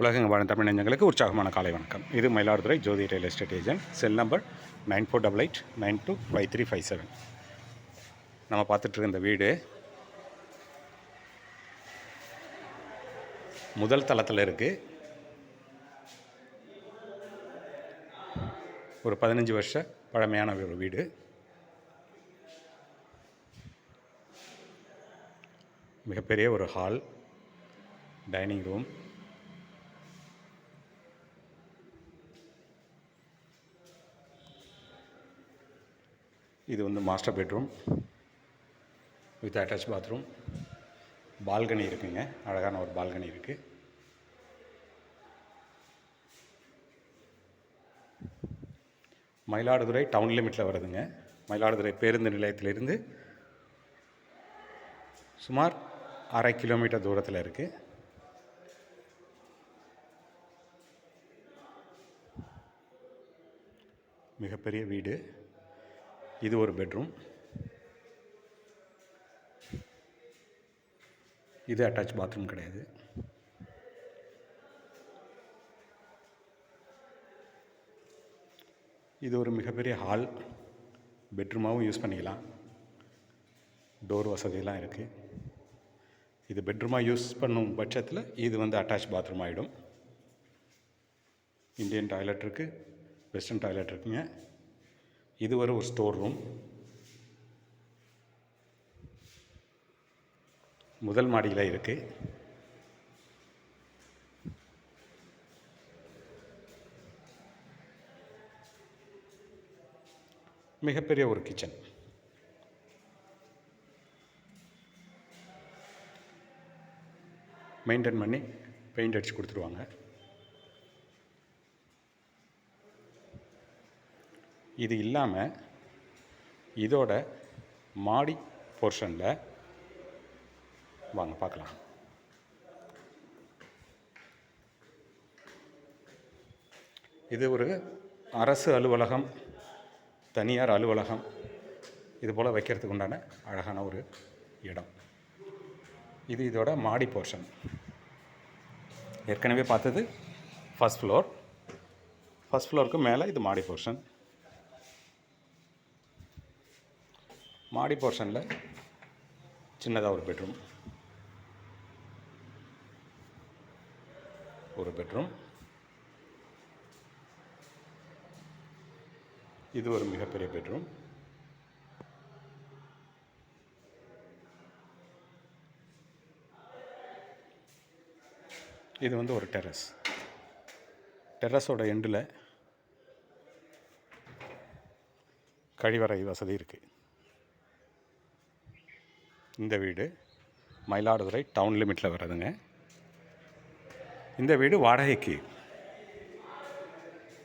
உலகங்க வாழும் தமிழ் நெஞ்சங்களுக்கு உற்சாகமான காலை வணக்கம். இது Mayiladuthurai Jothi real estate agent cell number nine four double eight nine two five three five seven நம்ம பார்த்துட்ருக்க இந்த வீடு முதல் தளத்தில் இருக்குது ஒரு பதினஞ்சு வருஷ பழமையான ஒரு வீடு. மிகப்பெரிய ஒரு ஹால் டைனிங் ரூம் இது வந்து master bedroom with attach bathroom balcony இருக்குங்க. அழகான ஒரு பால்கனி இருக்குது மயிலாடுதுறை டவுன் லிமிட்டில் வருதுங்க. மயிலாடுதுறை பேருந்து நிலையத்திலிருந்து சுமார் அரை கிலோமீட்டர் தூரத்தில் இருக்குது மிகப்பெரிய வீடு. இது ஒரு பெட்ரூம் இது அட்டாச் பாத்ரூம் கிடையாது. இது ஒரு மிகப்பெரிய ஹால் பெட்ரூமாகவும் யூஸ் பண்ணிக்கலாம். டோர் வசதியெல்லாம் இருக்குது இது பெட்ரூமாக யூஸ் பண்ணும் பட்சத்தில் இது வந்து அட்டாச் பாத்ரூம் ஆகிடும் இந்தியன் டாய்லெட் இருக்குது வெஸ்டர்ன் டாய்லெட் இருக்குங்க. இது ஒரு ஒரு ஸ்டோர் ரூம். முதல் மாடியில் இருக்குது மிகப்பெரிய ஒரு கிச்சன். மெயின்டைன் பண்ணி பெயிண்ட் அடித்து கொடுத்துருவாங்க. இது இல்லாமல் இதோட மாடி போர்ஷனில் வாங்க பார்க்கலாம். இது ஒரு அரசு அலுவலகம் தனியார் அலுவலகம். இது போல் வைக்கிறதுக்கு உண்டான அழகான ஒரு இடம். இது இதோட மாடி போர்ஷன் ஏற்கனவே பார்த்தது ஃபஸ்ட் ஃப்ளோர் ஃபஸ்ட் ஃப்ளோருக்கு மேலே இது மாடி போர்ஷன் மாடி போர்ஷனில் சின்னதாக ஒரு பெட்ரூம். ஒரு பெட்ரூம். இது ஒரு மிகப்பெரிய பெட்ரூம். இது வந்து ஒரு டெரஸ். டெரஸோட எண்டில் கழிவறை வசதி இருக்குது இந்த வீடு மயிலாடுதுறை டவுன் லிமிட்டில் வர்றதுங்க. இந்த வீடு வாடகைக்கு.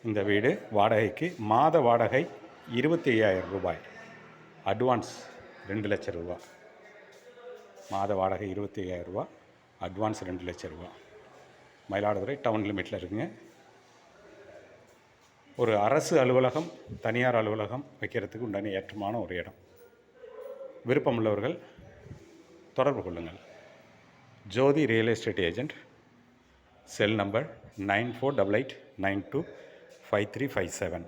இந்த வீடு வாடகைக்கு மாத வாடகை இருபத்தி ஐயாயிரம் ரூபாய். அட்வான்ஸ் ரெண்டு லட்சம் ரூபா. மாத வாடகை இருபத்தி ஐயாயிரம் ரூபா அட்வான்ஸ் ரெண்டு லட்சம் ரூபா. மயிலாடுதுறை டவுன் லிமிட்டில் இருக்குங்க. ஒரு அரசு அலுவலகம் தனியார் அலுவலகம் வைக்கிறதுக்கு உண்டான ஏற்றமான ஒரு இடம். விருப்பமுள்ளவர்கள் தொடர்பு கொள்ளுங்கள். Jothi real estate agent cell number nine four double eight nine two five three five seven.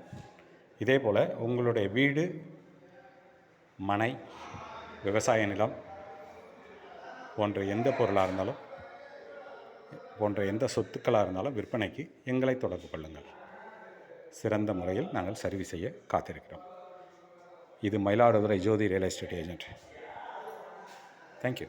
இதே போல் உங்களுடைய வீடு மனை விவசாய நிலம் போன்ற எந்த பொருளாக இருந்தாலும் போன்ற எந்த சொத்துக்களாக இருந்தாலும் விற்பனைக்கு எங்களை தொடர்பு கொள்ளுங்கள். சிறந்த முறையில் நாங்கள் சர்வீஸ் செய்ய காத்திருக்கிறோம். இது Mayiladuthurai Jothi real estate agent. Thank you.